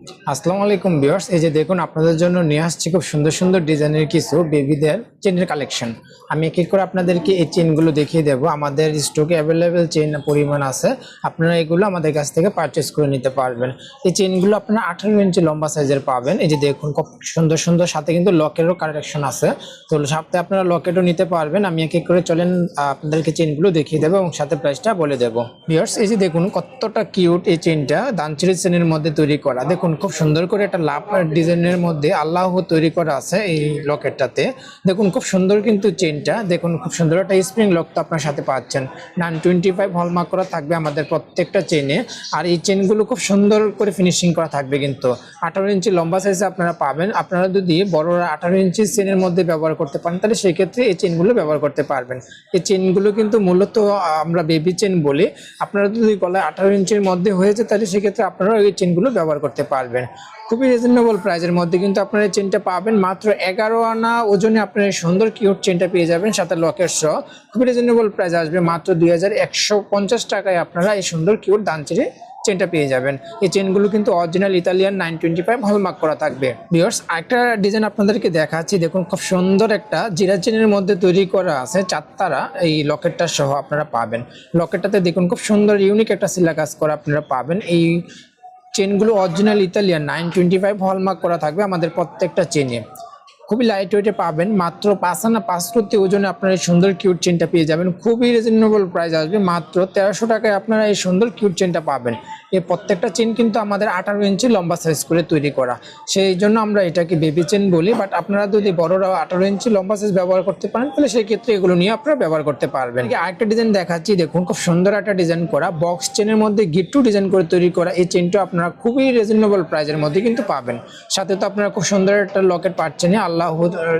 আসসালামু আলাইকুম ভিউয়ার্স, এই যে দেখুন, আপনাদের জন্য নিয়ে আসছি খুব সুন্দর সুন্দর ডিজাইনের কিছু বেবিদের চেনের কালেকশন। আমি এক এক করে আপনাদেরকে এই চেনগুলো দেখিয়ে দেবো। আমাদের স্টকে অ্যাভেলেবেল চেন পরিমাণ আছে। আপনারা এগুলো আমাদের কাছ থেকে পারচেস করে নিতে পারবেন। এই চেনগুলো আপনারা আঠারো ইঞ্চি লম্বা সাইজের পাবেন। এই যে দেখুন, খুব সুন্দর সুন্দর, সাথে কিন্তু লকেরও কালেকশন আছে। তো সাথে আপনারা লকেটও নিতে পারবেন। আমি এক এক করে চলেন আপনাদেরকে চেনগুলো দেখিয়ে দেবো এবং সাথে প্রাইসটা বলে দেবো। ভিউয়ার্স, এই যে দেখুন, কতটা কিউট এই চেনটা। দানচিরি চেনের মধ্যে তৈরি করা। দেখুন খুব সুন্দর করে একটা লাভ ডিজাইনের মধ্যে আল্লাহ তৈরি করা আছে এই লকেটটাতে দেখুন, খুব সুন্দর কিন্তু চেনটা দেখুন, খুব সুন্দর একটা স্প্রিং লক তো আপনার সাথে পাচ্ছেন। নাইন টোয়েন্টি ফাইভ হলমার্ক করা থাকবে আমাদের প্রত্যেকটা চেনে আর এই চেনগুলো খুব সুন্দর করে ফিনিশিং করা থাকবে কিন্তু। আঠারো ইঞ্চি লম্বা সাইজে আপনারা পাবেন। আপনারা যদি বড়রা আঠারো ইঞ্চি চেনের মধ্যে ব্যবহার করতে পারেন, তাহলে সেক্ষেত্রে এই চেনগুলো ব্যবহার করতে পারবেন। এই চেনগুলো কিন্তু মূলত আমরা বেবি চেন বলি। আপনারা যদি গলায় আঠারো ইঞ্চির মধ্যে হয়েছে তাহলে সেক্ষেত্রে আপনারা এই চেনগুলো ব্যবহার করতে পারবেন। খুবই রিজনেবল প্রাইজের মধ্যে কিন্তু আপনারা এই চেনটা পাবেন। মাত্র এগারো আনা ওজনে আপনারা সুন্দর কিউট চেনটা পেয়ে যাবেন সাথে লকেট সহ। খুবই রিজনেবল প্রাইস আসবে। মাত্র দুই হাজার একশো পঞ্চাশ টাকায় আপনারা এই সুন্দর কিউট দানচিরি চেনটা পেয়ে যাবেন। এই চেনগুলো কিন্তু original Italian nine twenty five hallmark করা থাকবে। বিয়ার্স একটা ডিজাইন আপনাদেরকে দেখাচ্ছি। দেখুন, খুব সুন্দর একটা জিরা চেনের মধ্যে তৈরি করা আছে চারতারা। এই লকেটটা সহ আপনারা পাবেন। লকেটটাতে দেখুন, খুব সুন্দর ইউনিক একটা সিলা কাজ করা আপনারা পাবেন। এই চেনগুলো original Italian nine twenty five hallmark করা থাকবে আমাদের প্রত্যেকটা চেনে খুবই লাইট ওয়েটে পাবেন। মাত্র পাঁচ আনা পাঁচ প্রতি ওজনে আপনারা এই সুন্দর কিউট চেনটা পেয়ে যাবেন। খুবই রিজনেবল প্রাইস আসবে। মাত্র তেরোশো টাকায় আপনারা এই সুন্দর কিউট চেনটা পাবেন। এই প্রত্যেকটা চেন কিন্তু আমাদের আঠারো ইঞ্চি লম্বা সাইজ করে তৈরি করা। সেই জন্য আমরা এটাকে বেবি চেন বলি। বাট আপনারা যদি বড়রা আঠারো ইঞ্চি লম্বা সাইজ ব্যবহার করতে পারেন, তাহলে সেই ক্ষেত্রে এগুলো নিয়ে আপনারা ব্যবহার করতে পারবেন। আরেকটা ডিজাইন দেখাচ্ছি। দেখুন, খুব সুন্দর একটা ডিজাইন করা। বক্স চেনের মধ্যে গিট্টু ডিজাইন করে তৈরি করা। এই চেনটা আপনারা খুবই রিজনেবল প্রাইসের মধ্যে কিন্তু পাবেন। সাথে তো আপনারা খুব সুন্দর একটা লকেট পাচ্ছেন। আল্লাহ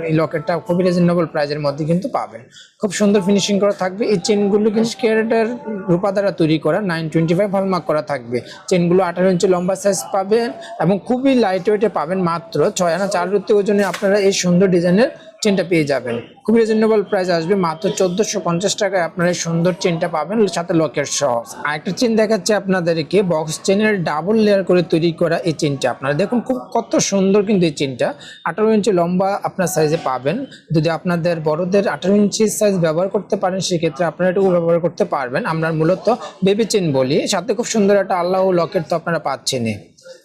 এই লকেটটা খুবই রিজনেবল প্রাইজের মধ্যে কিন্তু পাবেন। খুব সুন্দর ফিনিশিং করা থাকবে। এই চেনগুলো কিন্তু ক্যারেটার রূপা দ্বারা তৈরি করা নাইন টোয়েন্টি ফাইভ হলমার্ক করা থাকবে। চেনগুলো আঠারো ইঞ্চি লম্বা সাইজ পাবেন এবং খুবই লাইট ওয়েটে পাবেন মাত্র ছয় আনা চার রুত্তি ওজনে আপনারা এই সুন্দর ডিজাইনের চেনটা পেয়ে যাবেন। খুবই রিজনেবল প্রাইস আসবে। মাত্র চোদ্দোশো পঞ্চাশ টাকায় আপনারা সুন্দর চেনটা পাবেন, সাথে লকেট সহ। আরেকটা চেন দেখাচ্ছে আপনাদেরকে। বক্স চেনের ডাবল লেয়ার করে তৈরি করা এই চেনটা আপনারা দেখুন খুব কত সুন্দর কিন্তু এই চেনটা। আঠারো ইঞ্চি লম্বা আপনার সাইজে পাবেন। যদি আপনাদের বড়দের আঠারো ইঞ্চি সাইজ ব্যবহার করতে পারেন, সেক্ষেত্রে আপনারা এটুকু ব্যবহার করতে পারবেন। আমরা মূলত বেবি চেন বলি। সাথে খুব সুন্দর একটা আল্লাহ লকেট তো আপনারা পাচ্ছেনই।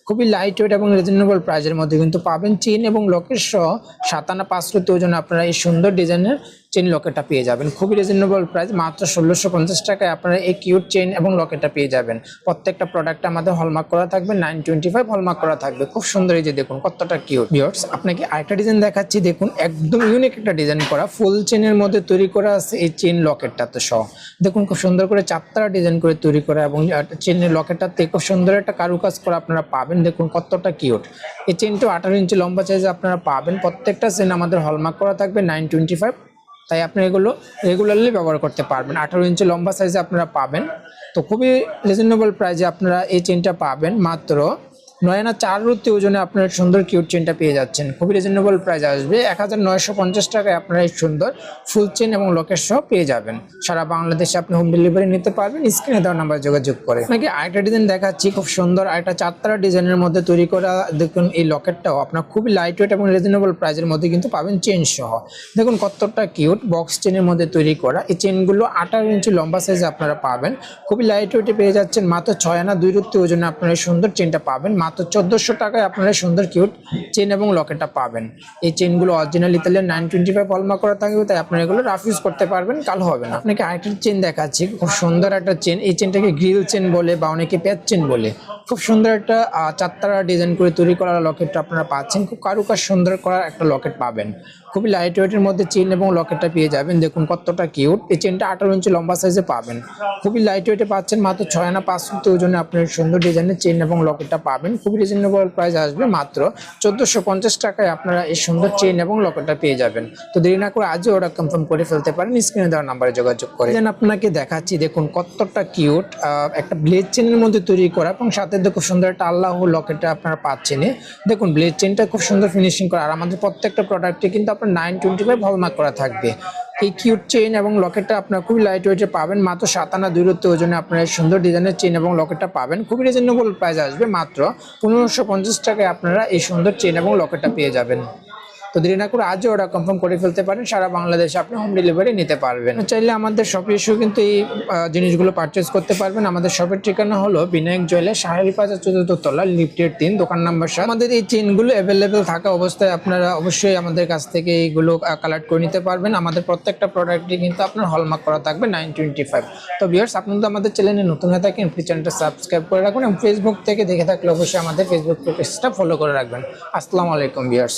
খুবই লাইট ওয়েট এবং রিজনেবল প্রাইজের মধ্যে কিন্তু পাবেন। চেন এবং লকেট সহ সাতানা পাঁচশো ওজনে আপনারা এই সুন্দর ডিজাইনের চেন লকেটটা পেয়ে যাবেন। খুবই রিজনেবল প্রাইস মাত্র ষোলোশো পঞ্চাশ টাকায় আপনারা এই কিউট চেন এবং লকেটটা পেয়ে যাবেন। প্রত্যেকটা প্রোডাক্ট আমাদের হলমার্ক করা থাকবে নাইন টোয়েন্টি ফাইভ হলমার্ক করা থাকবে। খুব সুন্দর এই যে দেখুন, কতটা কিউট বিয়ার্স আপনাকে আরেকটা ডিজাইন দেখাচ্ছি, দেখুন, একদম ইউনিক একটা ডিজাইন করা ফুল চেনের মধ্যে তৈরি করা আছে এই চেন লকেটটা তো সহ। দেখুন, খুব সুন্দর করে চারতারা ডিজাইন করে তৈরি করা এবং চেনের লকেটটাতে খুব সুন্দর একটা কারুকাজ করা আপনারা পাবেন। দেখুন, কতটা কিউট এই চেনটা আঠারো ইঞ্চি লম্বা সাইজে আপনারা পাবেন। প্রত্যেকটা চেন আমাদের হলমার্ক করা থাকবে নাইন টোয়েন্টি ফাইভ তাই আপনি এগুলো রেগুলারলি ব্যবহার করতে পারবেন। আঠারো ইঞ্চি লম্বা সাইজে আপনারা পাবেন। তো খুবই রিজনেবল প্রাইসে আপনারা এই চেনটা পাবেন। মাত্র নয় আনা চার রুতি ওজনে আপনারা সুন্দর কিউট চেনটা পেয়ে যাচ্ছেন। খুবই রিজনেবল প্রাইস আসবে। এক হাজার নয়শো পঞ্চাশ টাকায় আপনারা এই সুন্দর ফুল চেন এবং লকেট সহ পেয়ে যাবেন। সারা বাংলাদেশে আপনি হোম ডেলিভারি নিতে পারবেন। স্ক্রিনে দেওয়ার নাম্বার যোগাযোগ করে। আপনাকে আরেকটা ডিজাইন দেখাচ্ছি, খুব সুন্দর আরেকটা চারতারা ডিজাইনের মধ্যে তৈরি করা দেখুন এই লকেটটাও আপনার খুবই লাইট ওয়েট এবং রিজনেবল প্রাইসের মধ্যে কিন্তু পাবেন চেন সহ। দেখুন কতটা কিউট বক্স চেনের মধ্যে তৈরি করা। এই চেনগুলো আঠারো ইঞ্চি লম্বা সাইজে আপনারা পাবেন। খুবই লাইট ওয়েটে পেয়ে যাচ্ছেন। মাত্র ছয় আনা দুই রুত্তি ওজনে আপনারা সুন্দর চেনটা পাবেন। মাত্র চোদ্দোশো টাকায় আপনারা সুন্দর কিউট চেন এবং লকেটটা পাবেন। এই চেনগুলো original Italian nine twenty five hallmark করা থাকবে, তাই আপনারা এগুলো রাফ ইউজ করতে পারবেন, কালো হবে না। আপনাকে আরেকটা চেন দেখাচ্ছি, খুব সুন্দর একটা চেন এই চেনটাকে গ্রিল চেন বলে বা অনেকে প্যাচ চেন বলে। খুব সুন্দর একটা চারতারা ডিজাইন করে তৈরি করা লকেটটা আপনারা পাচ্ছেন। খুব কারুকার সুন্দর করার একটা লকেট পাবেন। খুবই লাইট ওয়েটের মধ্যে চেন এবং লকেটটা পেয়ে যাবেন। দেখুন কতটা কিউট এই চেনটা আঠারো ইঞ্চি লম্বা সাইজে পাবেন। খুবই লাইট ওয়েটে পাচ্ছেন, মাত্র ছয় আনা পাঁচ ফুট। ওজনে আপনার সুন্দর ডিজাইনের চেন এবং লকেটটা পাবেন। খুবই রিজনেবল প্রাইস আসবে মাত্র চোদ্দোশো পঞ্চাশ টাকায় আপনারা এই সুন্দর চেন এবং লকেটটা পেয়ে যাবেন। তো দেরি না করে আজও ওরা কনফার্ম করে ফেলতে পারেন। স্ক্রিনে দেওয়ার নাম্বারে যোগাযোগ করে। দেন আপনাকে দেখাচ্ছি, দেখুন কতটা কিউট একটা ব্লেড চেনের মধ্যে তৈরি করা। এবং সাথে দেখুন সুন্দর একটা আল্লাহ লকেটটা আপনারা পাচ্ছেন দেখুন ব্লেড চেনটা খুব সুন্দর ফিনিশিং করা। আর আমাদের প্রত্যেকটা প্রোডাক্টে কিন্তু আপনার নাইন টোয়েন্টি ফাইভ হলমার্ক করা থাকবে। এই কিউট চেইন এবং লকেটটা আপনার খুবই লাইট ওয়েটে পাবেন। মাত্র সাত আনা দূরত্ব ওজনে আপনার সুন্দর ডিজাইনের চেইন এবং লকেটটা পাবেন। খুবই রিজনেবল প্রাইস আসবে। মাত্র পনেরোশো পঞ্চাশ টাকায় আপনারা এই সুন্দর চেইন এবং লকেটটা পেয়ে যাবেন। তো দেরি না করে আজও অর্ডার কনফার্ম করে ফেলতে পারেন, সারা বাংলাদেশে আপনি হোম ডেলিভারি নিতে পারবেন। চাইলে আমাদের শপে এসেও কিন্তু এই জিনিসগুলো পারচেস করতে পারবেন। আমাদের শপের ঠিকানা হলো বিনায়ক জুয়েলার সাহেল বাজার চতুর্থ তলা, লিফটের তিন, দোকান নাম্বার সাত। আমাদের এই চেনগুলো অ্যাভেলেবেল থাকা অবস্থায় আপনারা অবশ্যই আমাদের কাছ থেকে এইগুলো কালেক্ট করে নিতে পারবেন। আমাদের প্রত্যেকটা প্রোডাক্টই কিন্তু আপনার হলমার্ক করা থাকবে নাইন টোয়েন্টি ফাইভ তো বিয়ার্স আপনি তো আমাদের চ্যানেলে নতুন হয়ে থাকেন প্লিজ চ্যানেলটা সাবস্ক্রাইব করে রাখুন এবং ফেসবুক থেকে দেখে থাকলে অবশ্যই আমাদের ফেসবুক পেজটা ফলো করে রাখবেন। আসসালামু আলাইকুম বিয়ার্স